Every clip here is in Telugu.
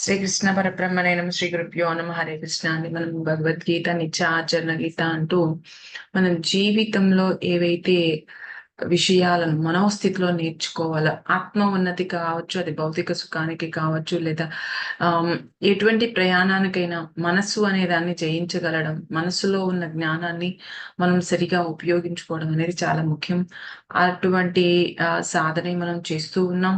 శ్రీకృష్ణ పరబ్రహ్మణైనం శ్రీ గురుభ్యో నమ. హరే కృష్ణ అని మనం భగవద్గీత నిత్య ఆచరణ గీత అంటూ మనం జీవితంలో ఏవైతే విషయాలను మనోస్థితిలో నేర్చుకోవాలో ఆత్మ ఉన్నతి కావచ్చు అది భౌతిక సుఖానికి కావచ్చు లేదా ఎటువంటి ప్రయాణానికైనా మనస్సు అనే దాన్ని జయించగలడం మనస్సులో ఉన్న జ్ఞానాన్ని మనం సరిగా ఉపయోగించుకోవడం అనేది చాలా ముఖ్యం. అటువంటి ఆ, సాధనే మనం చేస్తూ ఉన్నాం.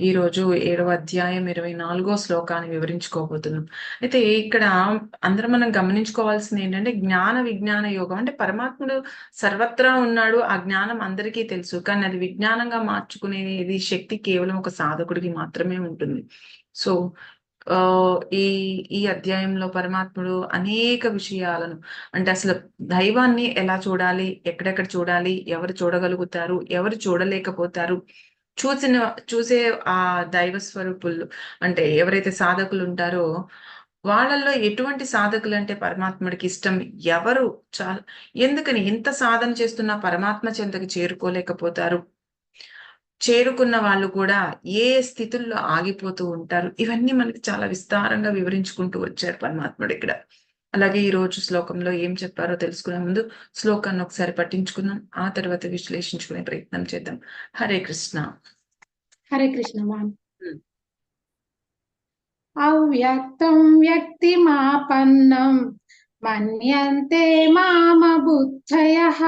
ఈ రోజు ఏడవ అధ్యాయం ఇరవై నాలుగో శ్లోకాన్ని వివరించుకోబోతున్నాం. అయితే ఇక్కడ అందరం మనం గమనించుకోవాల్సింది ఏంటంటే జ్ఞాన విజ్ఞాన యోగం అంటే పరమాత్ముడు సర్వత్రా ఉన్నాడు ఆ జ్ఞానం అందరికీ తెలుసు కానీ అది విజ్ఞానంగా మార్చుకునేది శక్తి కేవలం ఒక సాధకుడికి మాత్రమే ఉంటుంది. సో ఆ ఈ ఈ అధ్యాయంలో పరమాత్ముడు అనేక విషయాలను అంటే అసలు దైవాన్ని ఎలా చూడాలి ఎక్కడెక్కడ చూడాలి ఎవరు చూడగలుగుతారు ఎవరు చూడలేకపోతారు చూసిన చూసే ఆ దైవ స్వరూపులు అంటే ఎవరైతే సాధకులు ఉంటారో వాళ్ళల్లో ఎటువంటి సాధకులు అంటే పరమాత్ముడికి ఇష్టం ఎవరు? చా ఎందుకని ఇంత సాధన చేస్తున్న పరమాత్మ చెంతకు చేరుకోలేకపోతారు? చేరుకున్న వాళ్ళు కూడా ఏ స్థితుల్లో ఆగిపోతూ ఉంటారు? ఇవన్నీ మనకి చాలా విస్తారంగా వివరించుకుంటూ వచ్చారు పరమాత్ముడు ఇక్కడ. అలాగే ఈ రోజు శ్లోకంలో ఏం చెప్పారో తెలుసుకునే ముందు శ్లోకాన్ని ఒకసారి పట్టించుకుందాం ఆ తర్వాత విశ్లేషించుకునే ప్రయత్నం చేద్దాం. హరే కృష్ణ. హరే కృష్ణ. అవ్యక్తం వ్యక్తిమాపన్నం మన్యంతే మామ బుద్ధయః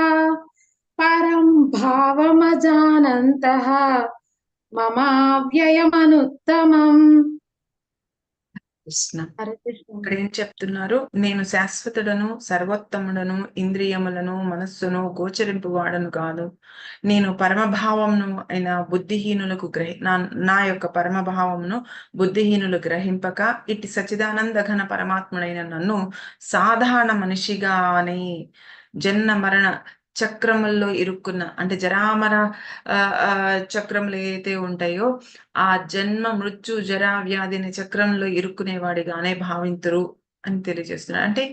పరం భావమజానంతః మమావ్యయమనుత్తమం కృష్ణ. ఇక్కడ ఏం చెప్తున్నారు? నేను శాశ్వతుడను సర్వోత్తముడను ఇంద్రియములను మనస్సును గోచరింపు వాడను కాదు. నేను పరమభావమును అయిన బుద్ధిహీనులకు గ్రహి నా యొక్క పరమభావమును బుద్ధిహీనులు గ్రహింపక ఇట్టి సచిదానంద ఘన పరమాత్ముడైన నన్ను సాధారణ మనిషిగా అని జన్మ మరణ చక్రముల్లో ఇరుక్కున్న అంటే జరామర ఆ, చక్రములు ఏదైతే ఉంటాయో ఆ జన్మ మృత్యు జరా వ్యాధి అనే చక్రంలో ఇరుక్కునేవాడిగానే భావింతురు అని తెలియజేస్తున్నారు. అంటే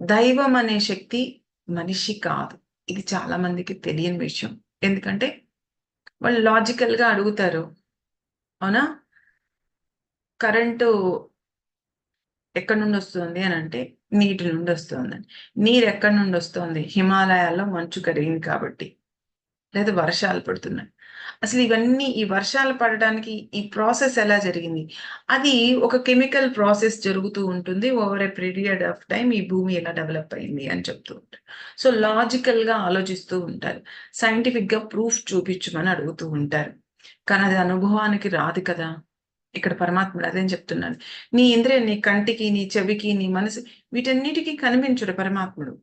దైవం అనే శక్తి మనిషి కాదు. ఇది చాలా మందికి తెలియని విషయం. ఎందుకంటే వాళ్ళు లాజికల్గా అడుగుతారు. అవునా? కరెంటు ఎక్కడి నుండి వస్తుంది అని అంటే నీటి నుండి వస్తుంది నీరు ఎక్కడి నుండి వస్తుంది హిమాలయాల్లో మంచు కరిగింది కాబట్టి. లేదా వర్షాలు పడుతున్నాయి. అసలు ఇవన్నీ ఈ వర్షాలు పడడానికి ఈ ప్రాసెస్ ఎలా జరిగింది? అది ఒక కెమికల్ ప్రాసెస్ జరుగుతూ ఉంటుంది. Over a period of time ఈ భూమి ఎలా డెవలప్ అయింది అని చెప్తూ ఉంటారు. సో లాజికల్గా ఆలోచిస్తూ ఉంటారు. సైంటిఫిక్గా ప్రూఫ్ చూపించమని అడుగుతూ ఉంటారు. కానీ అది అనుభవానికి రాదు కదా. ఇక్కడ పరమాత్ముడు అదేం చెప్తున్నాడు. నీ ఇంద్రియ నీ కంటికి నీ చెవికి నీ మనసు వీటన్నిటికీ కనిపించుడు పరమాత్ముడు.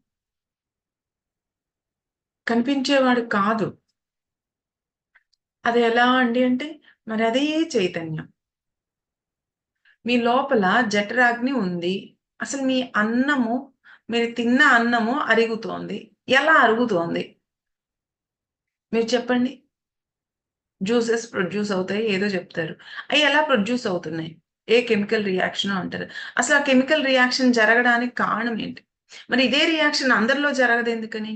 కనిపించేవాడు కాదు. అది ఎలా అండి అంటే మరి అదే చైతన్యం. మీ లోపల జఠరాగ్ని ఉంది. అసలు మీ అన్నము మీరు తిన్న అన్నము అరుగుతోంది. ఎలా అరుగుతోంది? మీరు చెప్పండి. జ్యూసెస్ ప్రొడ్యూస్ అవుతాయి ఏదో చెప్తారు. అవి ఎలా ప్రొడ్యూస్ అవుతున్నాయి? ఏ కెమికల్ రియాక్షన్ అంటారు. అసలు ఆ కెమికల్ రియాక్షన్ జరగడానికి కారణం ఏంటి? మరి ఇదే రియాక్షన్ అందరిలో జరగదు ఎందుకని?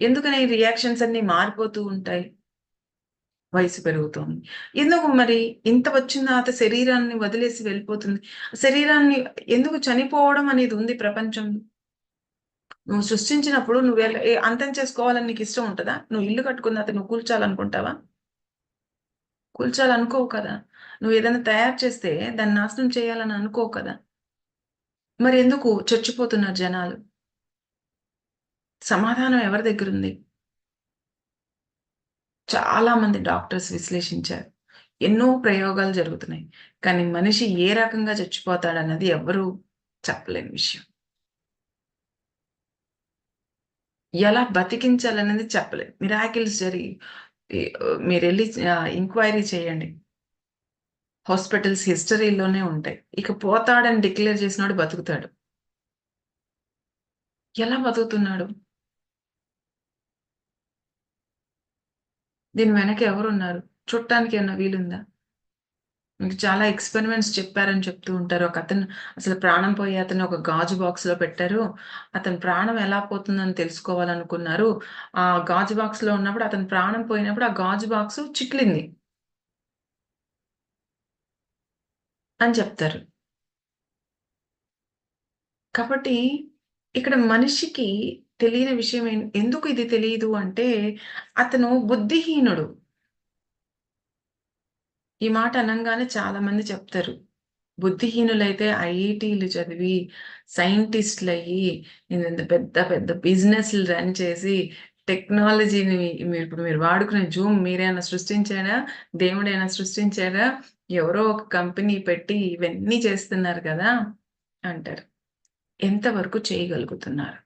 ఎందుకని ఈ రియాక్షన్స్ అన్ని మారిపోతూ ఉంటాయి? వయసు పెరుగుతోంది. ఎందుకు మరి ఇంత వచ్చిన తర్వాత శరీరాన్ని వదిలేసి వెళ్ళిపోతుంది? శరీరాన్ని ఎందుకు చనిపోవడం అనేది ఉంది ప్రపంచంలో? నువ్వు సృష్టించినప్పుడు నువ్వు అంతం చేసుకోవాలని నీకు ఇష్టం ఉంటుందా? నువ్వు ఇల్లు కట్టుకున్న తర్వాత నువ్వు కూల్చాలనుకుంటావా? కూల్చాలనుకోవు కదా. నువ్వు ఏదైనా తయారు చేస్తే దాన్ని నాశనం చేయాలని అనుకోవు కదా. మరి ఎందుకు చచ్చిపోతున్నారు జనాలు? సమాధానం ఎవరి దగ్గర ఉంది? చాలా మంది డాక్టర్స్ విశ్లేషించారు. ఎన్నో ప్రయోగాలు జరుగుతున్నాయి. కానీ మనిషి ఏ రకంగా చచ్చిపోతాడన్నది ఎవరూ చెప్పలేని విషయం. ఎలా బతికించాలనేది చెప్పలేదు మిరాకిల్స్ జరిగి మీరు వెళ్ళి ఎంక్వైరీ చేయండి. హాస్పిటల్స్ హిస్టరీలోనే ఉంటాయి. ఇక పోతాడని డిక్లేర్ చేసినాడు బతుకుతాడు. ఎలా బతుకుతున్నాడు? దీని వెనక ఎవరున్నారు? చుట్టానికి ఏమన్నా వీలుందా? మీకు చాలా ఎక్స్పెరిమెంట్స్ చెప్పారని చెప్తూ ఉంటారు ఒక అతను అసలు ప్రాణం పోయి అతను ఒక గాజు బాక్స్లో పెట్టారు అతని ప్రాణం ఎలా పోతుందని తెలుసుకోవాలనుకున్నారు ఆ గాజు బాక్స్లో ఉన్నప్పుడు అతను ప్రాణం పోయినప్పుడు ఆ గాజు బాక్స్ చిట్లింది అని చెప్తారు. కాబట్టి ఇక్కడ మనిషికి తెలియని విషయం ఎందుకు ఇది తెలియదు అంటే అతను బుద్ధిహీనుడు. ఈ మాట అనంగానే చాలామంది చెప్తారు. బుద్ధిహీనులైతే ఐఐటీలు చదివి, సైంటిస్ట్‌లయ్యి, ఇంత పెద్ద పెద్ద బిజినెస్‌లు రన్ చేసి, టెక్నాలజీని మీరు ఇప్పుడు మీరు వాడుకునే జూమ్ మీరేమైనా సృష్టించారా? దేవుడైనా సృష్టించారా? ఎవరో ఒక కంపెనీ పెట్టి ఇవన్నీ చేస్తున్నారు కదా! అంటారు. ఎంతవరకు చేయగలుగుతున్నారు?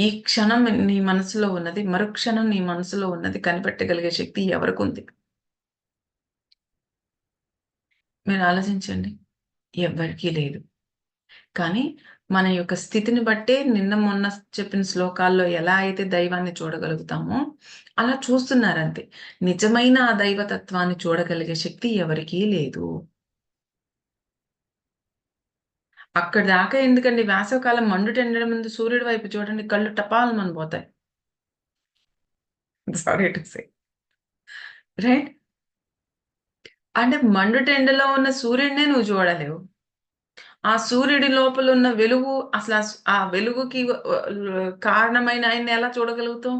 ఈ క్షణం నీ మనసులో ఉన్నది, మరుక్షణం నీ మనసులో ఉన్నది కనిపెట్టగలిగే శక్తి ఎవరికి ఉంది మీరు ఆలోచించండి. ఎవ్వరికీ లేదు. కానీ మన యొక్క స్థితిని బట్టే నిన్న మొన్న చెప్పిన శ్లోకాల్లో ఎలా అయితే దైవాన్ని చూడగలుగుతామో, అలా చూస్తున్నారంతే. నిజమైన ఆ దైవతత్వాన్ని చూడగలిగే శక్తి ఎవరికీ లేదు. అక్కడి దాకా ఎందుకండి వేసవికాలం మండుటెండడం ముందు సూర్యుడి వైపు చూడండి కళ్ళు టపాల్మని పోతాయి. Sorry to say. రైట్? అంటే మండుటెండలో ఉన్న సూర్యుడినే నువ్వు చూడలేవు. ఆ సూర్యుడి లోపల ఉన్న వెలుగు అసలు ఆ వెలుగుకి కారణమైన ఆయన్ని ఎలా చూడగలుగుతావు?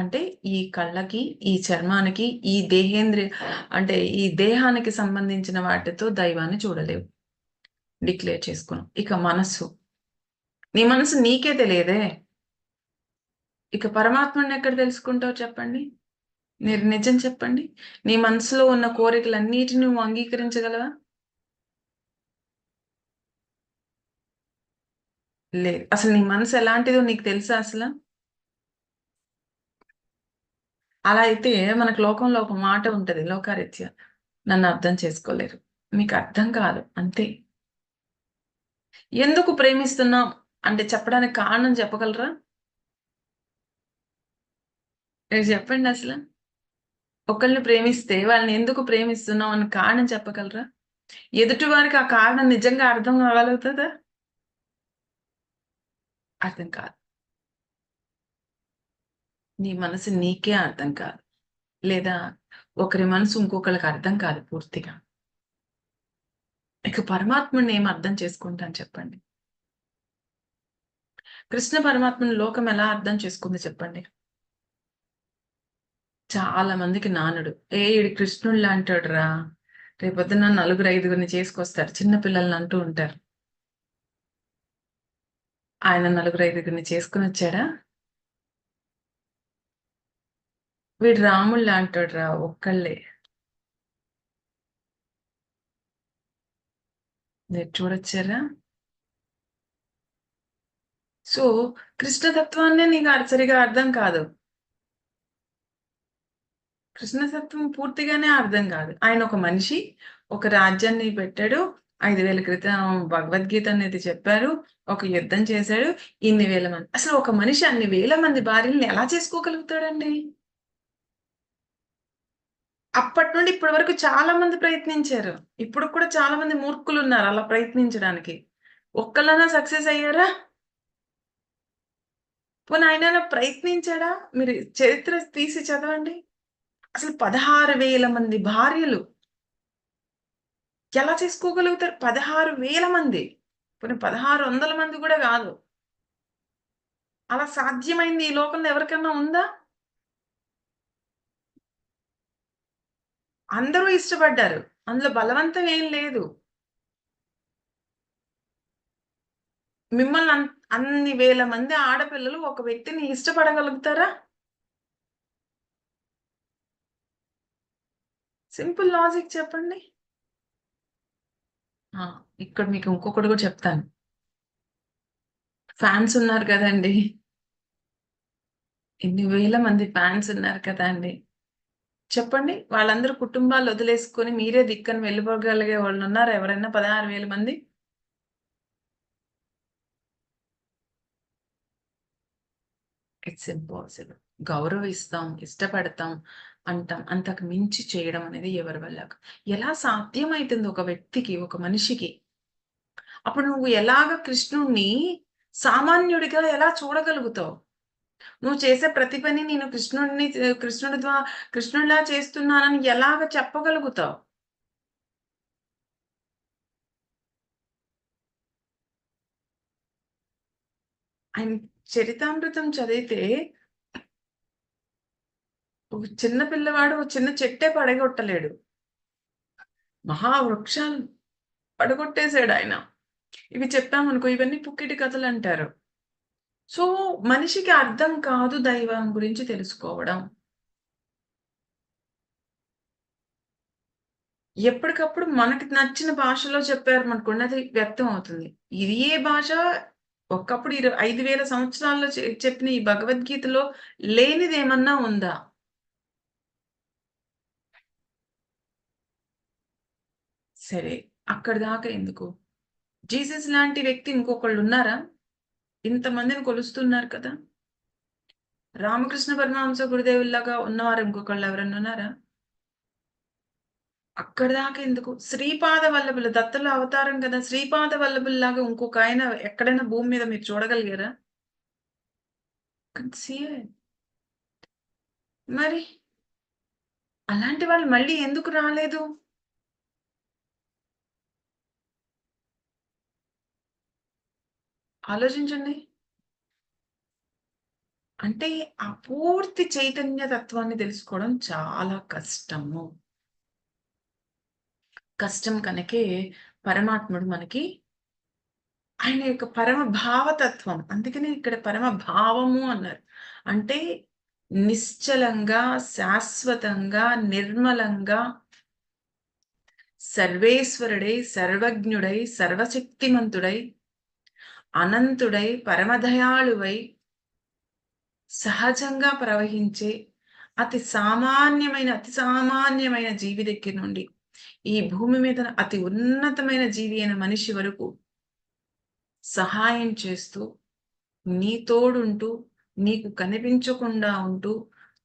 అంటే ఈ కళ్ళకి, ఈ చర్మానికి, ఈ దేహేంద్రియ అంటే ఈ దేహానికి సంబంధించిన వాటితో దైవాన్ని చూడలేవు. డిక్లేర్ చేసుకున్నాం. ఇక మనస్సు. నీ మనసు నీకే తెలియదే. ఇక పరమాత్మని ఎక్కడ తెలుసుకుంటావు చెప్పండి? మీరు నిజం చెప్పండి. నీ మనసులో ఉన్న కోరికలన్నిటిని నువ్వు అంగీకరించగలవా? లేదు. అసలు నీ మనసు ఎలాంటిదో నీకు తెలుసా అసలు అలా అయితే మనకు లోకంలో ఒక మాట ఉంటది లోకారీత్యా. నన్ను అర్థం చేసుకోలేరు. మీకు అర్థం కాదు. అంతే. ఎందుకు ప్రేమిస్తున్నాం అంటే చెప్పడానికి కారణం చెప్పగలరా? చెప్పండి అసలు ఒకళ్ళని ప్రేమిస్తే వాళ్ళని ఎందుకు ప్రేమిస్తున్నాం అని కారణం చెప్పగలరా? ఎదుటి వారికి ఆ కారణం నిజంగా అర్థం కాగలుగుతుందా అర్థం కాదు. నీ మనసు నీకే అర్థం కాదు. లేదా ఒకరి మనసు ఇంకొకరికి అర్థం కాదు పూర్తిగా. ఇక పరమాత్మని ఏం అర్థం చేసుకుంటాను చెప్పండి? కృష్ణ పరమాత్మని లోకం ఎలా అర్థం చేసుకుంది చెప్పండి? చాలా మందికి నానుడు. ఏ ఈడు కృష్ణుడు లాంటోడురా! రేపొద్దున నలుగురు ఐదుగురిని చేసుకొస్తారు చిన్న పిల్లల్ని అంటూ ఉంటారు. ఆయన నలుగురు ఐదుగురిని చేసుకొనొచ్చాడా? వీడు రాముడు లాంటాడు రా ఒక్కళ్ళే. మీరు చూడొచ్చారా? సో, కృష్ణతత్వాన్నే నీకు సరిగా అర్థం కాదు. కృష్ణతత్వం పూర్తిగానే అర్థం కాదు. ఆయన ఒక మనిషి, ఒక రాజ్యాన్ని పెట్టాడు. ఐదు వేల క్రితం భగవద్గీత అనేది చెప్పారు. ఒక యుద్ధం చేశాడు. ఇన్ని వేల మంది అసలు ఒక మనిషి అన్ని వేల మంది భార్యల్ని ఎలా చేసుకోగలుగుతాడండి? అప్పటి నుండి ఇప్పటి వరకు చాలా మంది ప్రయత్నించారు. ఇప్పుడు కూడా చాలా మంది మూర్ఖులున్నారు అలా ప్రయత్నించడానికి. ఒక్కళ్ళన్నా సక్సెస్ అయ్యారా? పోనీ ఆయన ప్రయత్నించాడా? మీరు చరిత్ర తీసి చదవండి. అసలు పదహారు వేల మంది భార్యలు. ఎలా చేసుకోగలుగుతారు? పదహారు వేల మంది. పోనీ 1600 మంది కూడా కాదు. అలా సాధ్యమైంది ఈ లోకంలో ఎవరికన్నా ఉందా? అందరూ ఇష్టపడ్డారు. అందులో బలవంతం ఏం లేదు. మిమ్మల్ని అన్ని వేల మంది ఆడపిల్లలు ఒక వ్యక్తిని ఇష్టపడగలుగుతారా? సింపుల్ లాజిక్ చెప్పండి. ఇక్కడ మీకు ఇంకొకటి కూడా చెప్తాను. ఫ్యాన్స్ ఉన్నారు కదండీ! ఎన్ని వేల మంది ఫ్యాన్స్ ఉన్నారు కదండీ! చెప్పండి. వాళ్ళందరూ కుటుంబాలు వదిలేసుకొని మీరే దిక్కని వెళ్ళిపోగలిగే వాళ్ళున్నారా ఎవరైనా 16,000 మంది? It's impossible. గౌరవిస్తాం, ఇష్టపడతాం, అంటాం. అంతకు మించి చేయడం అనేది ఎవరి వల్ల ఎలా సాధ్యమవుతుంది ఒక వ్యక్తికి, ఒక మనిషికి? అప్పుడు నువ్వు ఎలాగ కృష్ణుణ్ణి సామాన్యుడిగా ఎలా చూడగలుగుతావు? నువ్వు చేసే ప్రతి పని నేను కృష్ణుడిని కృష్ణుడి ద్వారా కృష్ణుడిలా చేస్తున్నానని ఎలాగ చెప్పగలుగుతావు? ఆయన చరితామృతం చదివితే ఒక చిన్న పిల్లవాడు చిన్న చెట్టే పడగొట్టలేడు. మహావృక్షాలు పడగొట్టేశాడు ఆయన. ఇవి చెప్పామనుకో ఇవన్నీ పుక్కిటి కథలు అంటారు. సో మనిషికి అర్థం కాదు దైవం గురించి తెలుసుకోవడం. ఎప్పటికప్పుడు మనకి నచ్చిన భాషలో చెప్పారనుకోండి అది వ్యక్తం అవుతుంది. ఇది ఏ భాష? ఒకప్పుడు ఇరవై ఐదు వేల సంవత్సరాల్లో చె- చెప్పిన ఈ భగవద్గీతలో లేనిది ఏమన్నా ఉందా? సరే అక్కడి దాకా ఎందుకు? జీసస్ లాంటి వ్యక్తి ఇంకొకళ్ళు ఉన్నారా? ఇంతమందిని కొలుస్తున్నారు కదా? రామకృష్ణ పరమహంస గురుదేవుల్లాగా ఉన్నవారు ఇంకొకళ్ళు ఎవరన్నా ఉన్నారా? అక్కడి దాకా ఎందుకు? శ్రీపాద వల్లభుల దత్తల అవతారం కదా. శ్రీపాద వల్లభుల్లాగా ఇంకొక ఆయన ఎక్కడైనా భూమి మీద మీరు చూడగలిగారా? మరి? అలాంటి వాళ్ళు మళ్ళీ ఎందుకు రాలేదు? ఆలోచించండి. అంటే ఆ పూర్తి చైతన్య తత్వాన్ని తెలుసుకోవడం చాలా కష్టము. కష్టం కనుకే పరమాత్ముడు మనకి ఆయన యొక్క పరమ భావతత్వం అందుకనే ఇక్కడ పరమ భావము అన్నారు. అంటే నిశ్చలంగా శాశ్వతంగా నిర్మలంగా సర్వేశ్వరుడై సర్వజ్ఞుడై సర్వశక్తిమంతుడై అనంతుడై పరమదయాళువై సహజంగా ప్రవహించే అతి సామాన్యమైన అతి సామాన్యమైన జీవి దగ్గర నుండి ఈ భూమి మీద అతి ఉన్నతమైన జీవి అయిన మనిషి వరకు సహాయం చేస్తూ నీ తోడుంటూ నీకు కనిపించకుండా ఉంటూ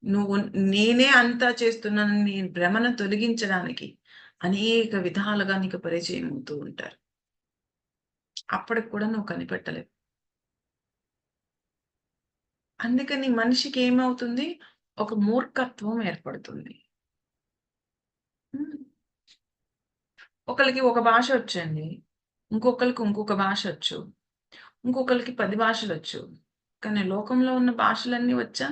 నువ్వు నేనే అంతా చేస్తున్నానని నీ భ్రమను తొలగించడానికి అనేక విధాలుగా నీకు పరిచయం అవుతూ ఉంటారు. అప్పటికి కూడా నువ్వు కనిపెట్టలేవు. అందుకని మనిషికి ఏమవుతుంది? ఒక మూర్ఖత్వం ఏర్పడుతుంది. ఒకరికి ఒక భాష వచ్చండి. ఇంకొకరికి ఇంకొక భాష వచ్చు. ఇంకొకరికి పది భాషలు వచ్చు. కానీ లోకంలో ఉన్న భాషలన్నీ వచ్చా?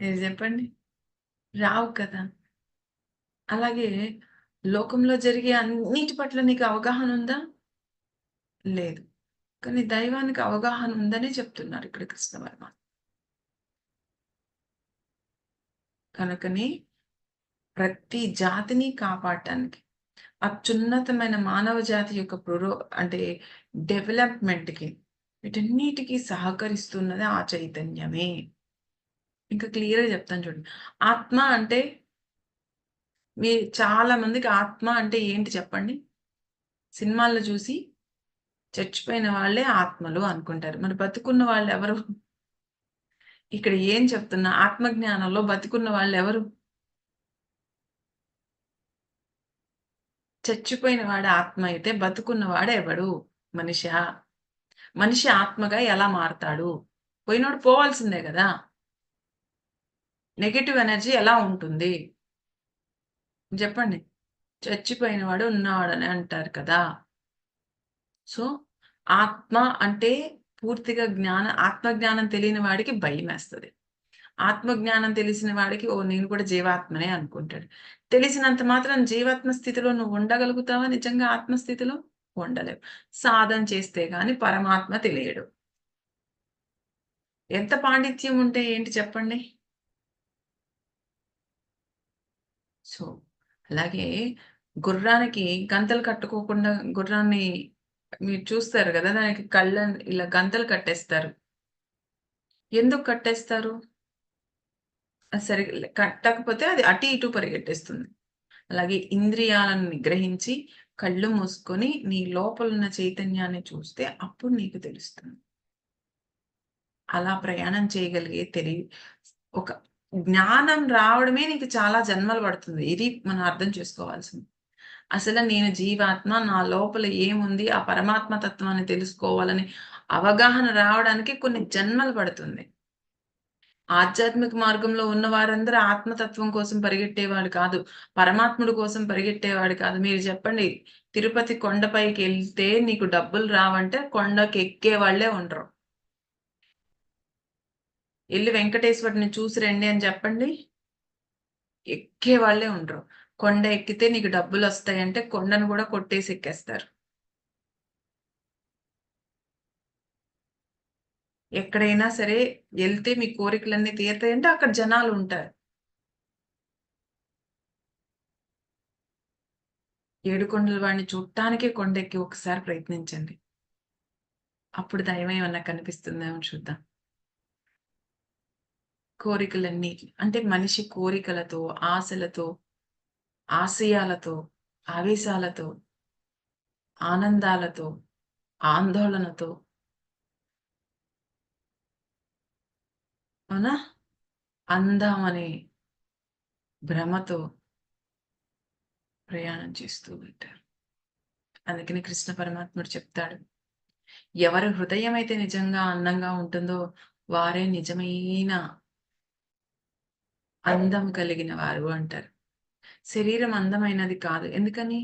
ఇది చెప్పండి. రావు కదా. అలాగే లోకంలో జరిగే అన్నిటి పట్ల నీకు అవగాహన ఉందా? లేదు. కానీ దైవానికి అవగాహన ఉందనే చెప్తున్నారు ఇక్కడ కృష్ణవర్మ కనుకని ప్రతి జాతిని కాపాడటానికి అత్యున్నతమైన మానవ జాతి యొక్క ప్రో అంటే డెవలప్మెంట్కి వీటన్నిటికీ సహకరిస్తున్నది ఆ చైతన్యమే. ఇంకా క్లియర్గా చెప్తాను చూడండి. ఆత్మ అంటే మీ చాలా మందికి ఆత్మ అంటే ఏంటి చెప్పండి? సినిమాల్లో చూసి చచ్చిపోయిన వాళ్ళే ఆత్మలు అనుకుంటారు. మరి బతుకున్న వాళ్ళు ఎవరు? ఇక్కడ ఏం చెప్తున్నా? ఆత్మజ్ఞానంలో బతుకున్న వాళ్ళు ఎవరు? చచ్చిపోయిన వాడు ఆత్మ అయితే బతుకున్నవాడు ఎవడు? మనిషా. మనిషి ఆత్మగా ఎలా మారతాడు? పోయినోడు పోవాల్సిందే కదా? నెగటివ్ ఎనర్జీ ఎలా ఉంటుంది? చెప్పండి. చచ్చిపోయిన వాడు ఉన్నాడని అంటారు కదా. సో ఆత్మ అంటే పూర్తిగా జ్ఞాన ఆత్మజ్ఞానం తెలియని వాడికి భయం వేస్తుంది. ఆత్మజ్ఞానం తెలిసిన వాడికి ఓ నేను కూడా జీవాత్మనే అనుకుంటాడు. తెలిసినంత మాత్రం జీవాత్మ స్థితిలో నువ్వు ఉండగలుగుతావా? నిజంగా ఆత్మస్థితిలో ఉండలేవు. సాధన చేస్తే గాని పరమాత్మ తెలియడు. ఎంత పాండిత్యం ఉంటే ఏంటి చెప్పండి? సో అలాగే గుర్రానికి గంతలు కట్టుకోకుండా గుర్రాన్ని మీరు చూస్తారు కదా దానికి కళ్ళ ఇలా గంతలు కట్టేస్తారు. ఎందుకు కట్టేస్తారు? సరి కట్టకపోతే అది అటు ఇటు పరిగెట్టేస్తుంది. అలాగే ఇంద్రియాలను నిగ్రహించి కళ్ళు మూసుకొని నీ లోపల ఉన్న చైతన్యాన్ని చూస్తే అప్పుడు నీకు తెలుస్తుంది. అలా ప్రయాణం చేయగలిగే తెలివి ఒక జ్ఞానం రావడమే నీకు చాలా జన్మలు పడుతుంది. ఇది మనం అర్థం చేసుకోవాల్సింది. అసలు నేను జీవాత్మ నా లోపల ఏముంది? ఆ పరమాత్మ తత్వాన్ని తెలుసుకోవాలని అవగాహన రావడానికి కొన్ని జన్మలు పడుతుంది. ఆధ్యాత్మిక మార్గంలో ఉన్న వారందరూ ఆత్మతత్వం కోసం పరిగెట్టేవాడు కాదు. పరమాత్ముడు కోసం పరిగెట్టేవాడు కాదు. మీరు చెప్పండి తిరుపతి కొండపైకి వెళ్తే నీకు డబ్బులు రావంటే కొండకి ఎక్కే వాళ్ళే ఉండరు. వెళ్ళి వెంకటేశ్వరుని చూసి రండి అని చెప్పండి. ఎక్కే వాళ్ళే ఉండరు. కొండ ఎక్కితే నీకు డబ్బులు వస్తాయంటే కొండను కూడా కొట్టేసి ఎక్కేస్తారు. ఎక్కడైనా సరే వెళ్తే మీ కోరికలన్నీ తీరుతాయంటే అక్కడ జనాలు ఉంటారు. ఏడుకొండల వాడిని చూడటానికే కొండెక్కి ఒకసారి ప్రయత్నించండి. అప్పుడు దైవం ఏమన్నా కనిపిస్తుందేమో చూద్దాం. కోరికలన్నీ అంటే మనిషి కోరికలతో ఆశలతో ఆశయాలతో ఆవేశాలతో ఆనందాలతో ఆందోళనతో. అవునా? అందం అనే భ్రమతో ప్రయాణం చేస్తూ ఉంటారు. అందుకని కృష్ణ పరమాత్ముడు చెప్తాడు ఎవరి హృదయం అయితే నిజంగా అందంగా ఉంటుందో వారే నిజమైన అందం కలిగిన వారు అంటారు. శరీరం అందమైనది కాదు. ఎందుకని?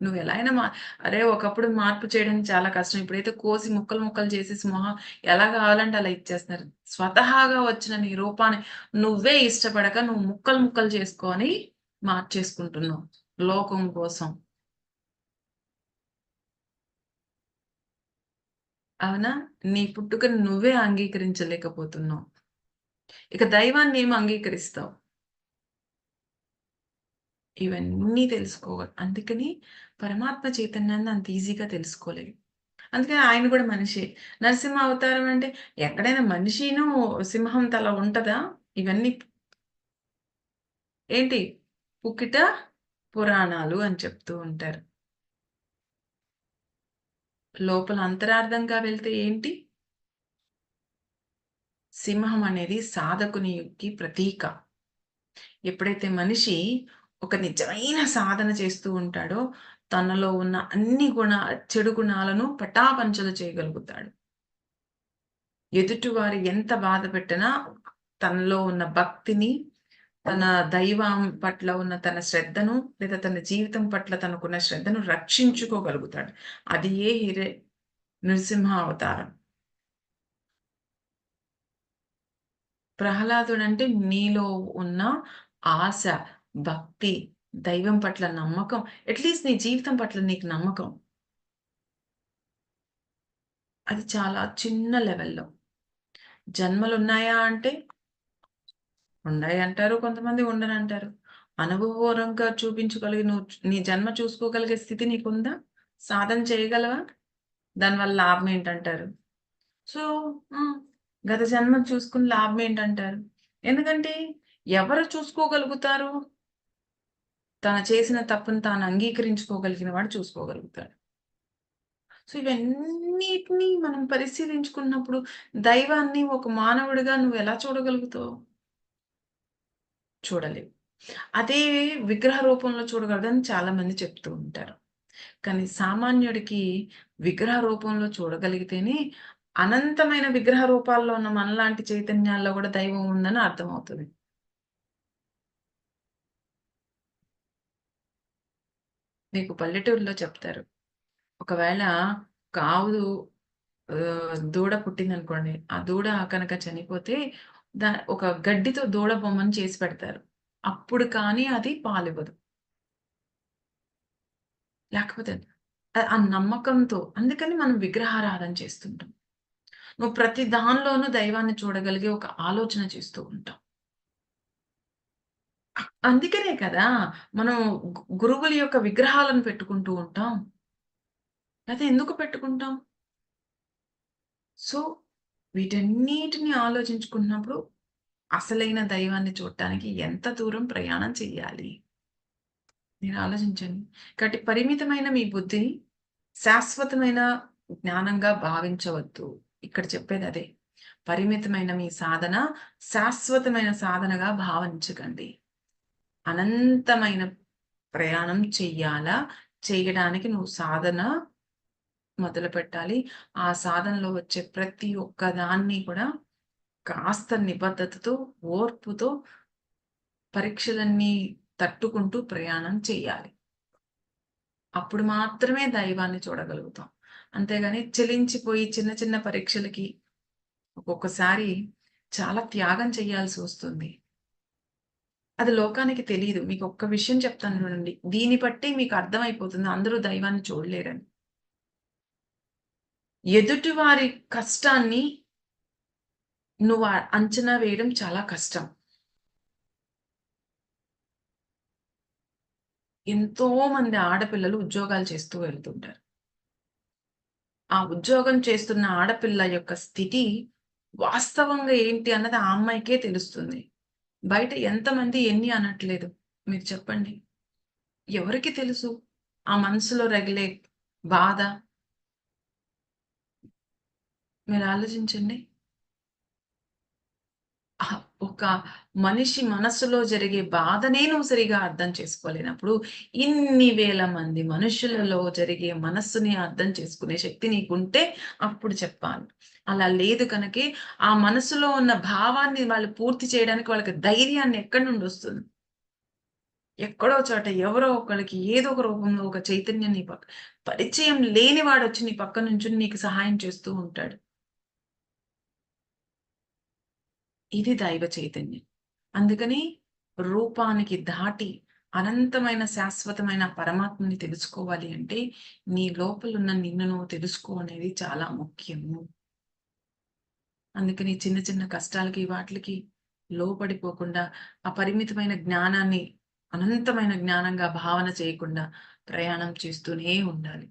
నువ్వు ఎలా అయినా మా అరే ఒకప్పుడు మార్పు చేయడం చాలా కష్టం. ఇప్పుడైతే కోసి ముక్కలు ముక్కలు చేసేసి మొహం ఎలా కావాలంటే అలా ఇచ్చేస్తున్నారు. స్వతహాగా వచ్చిన నీ రూపాన్ని నువ్వే ఇష్టపడక నువ్వు ముక్కలు ముక్కలు చేసుకొని మార్చేసుకుంటున్నావు లోకం కోసం. అవునా? నీ పుట్టుకను నువ్వే అంగీకరించలేకపోతున్నావు. ఇక దైవాన్ని ఏం అంగీకరిస్తావు? ఇవన్నీ తెలుసుకోవాలి. అందుకని పరమాత్మ చైతన్యాన్ని అంత ఈజీగా తెలుసుకోలేదు అందుకని ఆయన కూడా మనిషి. నరసింహ అవతారం అంటే ఎక్కడైనా మనిషిను సింహం తల ఉంటదా? ఇవన్నీ ఏంటి? పుకిట పురాణాలు అని చెప్తూ ఉంటారు. లోపల అంతరార్థంగా వెళ్తే ఏంటి? సింహం అనేది సాధకునికి ప్రతీక. ఎప్పుడైతే మనిషి ఒక నిజమైన సాధన చేస్తూ ఉంటాడో తనలో ఉన్న అన్ని గుణ చెడు గుణాలను పటాపంచలు చేయగలుగుతాడు. ఎదుటివారు ఎంత బాధ పెట్టినా తనలో ఉన్న భక్తిని తన దైవం పట్ల ఉన్న తన శ్రద్ధను లేదా తన జీవితం పట్ల తనకున్న శ్రద్ధను రక్షించుకోగలుగుతాడు. అది ఏ హిరే నృసింహ అవతారం. ప్రహ్లాదుడు అంటే నీలో ఉన్న ఆశ భక్తి దైవం పట్ల నమ్మకం. అట్లీస్ట్ నీ జీవితం పట్ల నీకు నమ్మకం. అది చాలా చిన్న లెవెల్లో. జన్మలు ఉన్నాయా అంటే? ఉన్నాయి అంటారు కొంతమంది ఉండనంటారు అనుభవపూర్వంగా చూపించగలిగి నువ్వు నీ జన్మ చూసుకోగలిగే స్థితి నీకుందా? సాధన చేయగలవా? దానివల్ల లాభం ఏంటంటారు? సో గత జన్మ చూసుకుని లాభం ఏంటంటారు? ఎందుకంటే ఎవరు చూసుకోగలుగుతారు? తన చేసిన తప్పును తాను అంగీకరించుకోగలిగిన వాడు చూసుకోగలుగుతాడు. సో ఇవన్నిటినీ మనం పరిశీలించుకున్నప్పుడు దైవాన్ని ఒక మానవుడిగా నువ్వు ఎలా చూడగలుగుతావు? చూడలేవు. అదే విగ్రహ రూపంలో చూడగలదని చాలా మంది చెప్తూ ఉంటారు. కానీ సామాన్యుడికి విగ్రహ రూపంలో చూడగలిగితేనే అనంతమైన విగ్రహ రూపాల్లో ఉన్న మనలాంటి చైతన్యాల్లో కూడా దైవం ఉందని అర్థమవుతుంది. మీకు పల్లెటూరులో చెప్తారు. ఒకవేళ కావు దూడ పుట్టిందనుకోండి ఆ దూడ కనుక చనిపోతే దా ఒక గడ్డితో దూడ బొమ్మను చేసి పెడతారు. అప్పుడు కానీ అది పాలివ్వదు. లేకపోతే ఆ నమ్మకంతో అందుకని మనం విగ్రహారాధన చేస్తుంటాం. నువ్వు ప్రతి దానిలోనూ దైవాన్ని చూడగలిగే ఒక ఆలోచన చేస్తూ ఉంటాం అందుకనే కదా మనం గురువుల యొక్క విగ్రహాలను పెట్టుకుంటూ ఉంటాం. అయితే ఎందుకు పెట్టుకుంటాం? సో వీటన్నిటిని ఆలోచించుకున్నప్పుడు అసలైన దైవాన్ని చూడటానికి ఎంత దూరం ప్రయాణం చెయ్యాలి? మీరు ఆలోచించండి. కాబట్టి పరిమితమైన మీ బుద్ధిని శాశ్వతమైన జ్ఞానంగా భావించవద్దు. ఇక్కడ చెప్పేది అదే పరిమితమైన మీ సాధన శాశ్వతమైన సాధనగా భావించకండి అనంతమైన ప్రయాణం చెయ్యాలా చేయడానికి నువ్వు సాధన మొదలు పెట్టాలి ఆ సాధనలో వచ్చే ప్రతి ఒక్క దాన్ని కూడా కాస్త నిబద్ధతతో, ఓర్పుతో పరీక్షలన్నీ తట్టుకుంటూ ప్రయాణం చేయాలి. అప్పుడు మాత్రమే దైవాన్ని చూడగలుగుతాం. అంతేగాని చెలించిపోయి చిన్న చిన్న పరీక్షలకి ఒక్కొక్కసారి చాలా త్యాగం చేయాల్సి వస్తుంది. అది లోకానికి తెలియదు మీకు ఒక్క విషయం చెప్తాను చూడండి. దీన్ని బట్టి మీకు అర్థమైపోతుంది అందరూ దైవాన్ని చూడలేరని. ఎదుటివారి కష్టాన్ని నువ్వు అంచనా వేయడం చాలా కష్టం. ఎంతో మంది ఆడపిల్లలు ఉద్యోగాలు చేస్తూ వెళ్తుంటారు. ఆ ఉద్యోగం చేస్తున్న ఆడపిల్ల యొక్క స్థితి వాస్తవంగా ఏంటి అన్నది ఆ అమ్మాయికే తెలుస్తుంది. బయట ఎంతమంది ఎన్ని అనట్లేదు. మీరు చెప్పండి. ఎవరికి తెలుసు? ఆ మనసులో రగిలే బాధ? మీరు ఆలోచించండి. ఒక మనిషి మనసులో జరిగే బాధనే నువ్వు సరిగా అర్థం చేసుకోలేనప్పుడు, ఇన్ని వేల మంది మనుషులలో జరిగే మనస్సుని అర్థం చేసుకునే శక్తి నీకుంటే అప్పుడు చెప్పాలి. అలా లేదు కనుక ఆ మనసులో ఉన్న భావాన్ని వాళ్ళు పూర్తి చేయడానికి వాళ్ళకి ధైర్యాన్ని ఎక్కడి నుండి వస్తుంది ఎక్కడో చోట ఎవరో ఒకళ్ళకి ఏదో ఒక రూపంలో ఒక చైతన్యం నీ పక్క పరిచయం లేని వచ్చి నీ పక్క నుంచి నీకు సహాయం చేస్తూ ఉంటాడు. ఇది దైవ చైతన్యం. అందుకని రూపానికి దాటి అనంతమైన శాశ్వతమైన పరమాత్మని తెలుసుకోవాలి అంటే, నీ లోపలున్న నిన్ను నువ్వు తెలుసుకో అనేది చాలా ముఖ్యము. అందుకని చిన్న చిన్న కష్టాలకి వాటికి లోపడిపోకుండా అపరిమితమైన జ్ఞానాన్ని అనంతమైన జ్ఞానంగా భావన చేయకుండా ప్రయాణం చేస్తూనే ఉండాలి.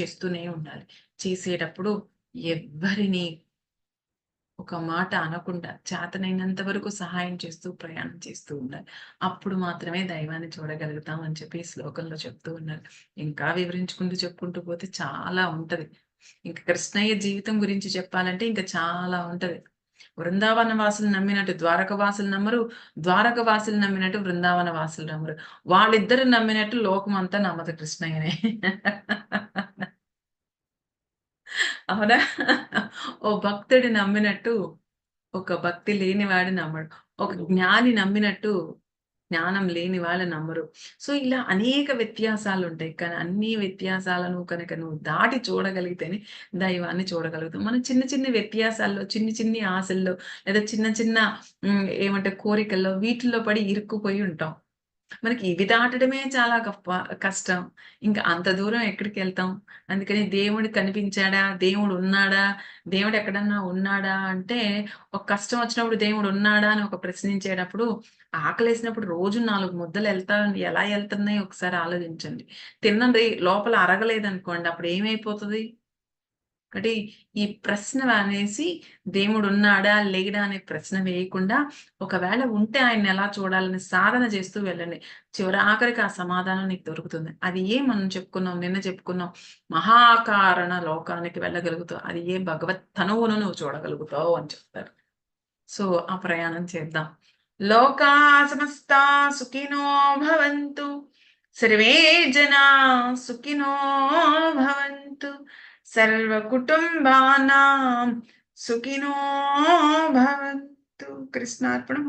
చేస్తూనే ఉండాలి. చేసేటప్పుడు ఎవ్వరిని ఒక మాట అనకుండా చేతనైనంత వరకు సహాయం చేస్తూ ప్రయాణం చేస్తూ ఉండాలి. అప్పుడు మాత్రమే దైవాన్ని చూడగలుగుతాం అని చెప్పి శ్లోకంలో చెప్తూ ఉన్నారు. ఇంకా వివరించుకుంటూ చెప్పుకుంటూ పోతే చాలా ఉంటది. ఇంకా కృష్ణయ్య జీవితం గురించి చెప్పాలంటే ఇంకా చాలా ఉంటది. వృందావన వాసులు నమ్మినట్టు ద్వారక వాసులు నమ్మరు. ద్వారక వాసులు నమ్మినట్టు వృందావన వాసులు నమ్మరు. వాళ్ళిద్దరు నమ్మినట్టు లోకమంతా నమ్మదు కృష్ణయ్యనే. అవునా? ఓ భక్తుడు నమ్మినట్టు, ఒక భక్తి లేనివాడు నమ్మడు. ఒక జ్ఞాని నమ్మినట్టు, జ్ఞానం లేని వాళ్ళు నమ్మరు. సో, ఇలా అనేక వ్యత్యాసాలుంటాయి. కానీ అన్ని వ్యత్యాసాలను కనుక నువ్వు దాటి చూడగలిగితేనే దైవాన్ని చూడగలుగుతాం. మనం చిన్న చిన్న వ్యత్యాసాల్లో, చిన్ని చిన్ని ఆశల్లో లేదా చిన్న చిన్న ఏమంటే కోరికల్లో వీటిల్లో పడి ఇరుక్కుపోయి ఉంటాం. మనకి ఇవి దాటడమే చాలా గొప్ప కష్టం. ఇంకా అంత దూరం ఎక్కడికి వెళ్తాం అందుకని దేవుడు కనిపించాడా? దేవుడు ఉన్నాడా? దేవుడు ఎక్కడన్నా ఉన్నాడా? అంటే ఒక కష్టం వచ్చినప్పుడు దేవుడు ఉన్నాడా? అని ఒక ప్రశ్నించేటప్పుడు ఆకలేసినప్పుడు రోజు నాలుగు ముద్దలు వెళ్తా ఎలా ఎళ్తున్నాయి ఒకసారి ఆలోచించండి. తిన్నది లోపల అరగలేదనుకోండి అప్పుడు ఏమైపోతుంది ఒకటి ఈ ప్రశ్న అనేసి దేవుడున్నాడా? లేడా? అనే ప్రశ్న వేయకుండా ఒకవేళ ఉంటే ఆయన ఎలా చూడాలని సాధన చేస్తూ వెళ్ళండి. చివరాఖరికి ఆ సమాధానం నీకు దొరుకుతుంది. అది ఏ మనం చెప్పుకున్నాం, నిన్న చెప్పుకున్నాం. మహాకారణ లోకానికి వెళ్ళగలుగుతావు. అది ఏ భగవత్ తనువును నువ్వు చూడగలుగుతావు అని చెప్తారు. సో, ఆ ప్రయాణం చేద్దాం. లోకా సమస్తా సుఖినో భవంతు. సర్వే జనా సుఖినో భవంతు. సర్వకుటుంబానాం సుఖినో భవంతు. కృష్ణార్పణం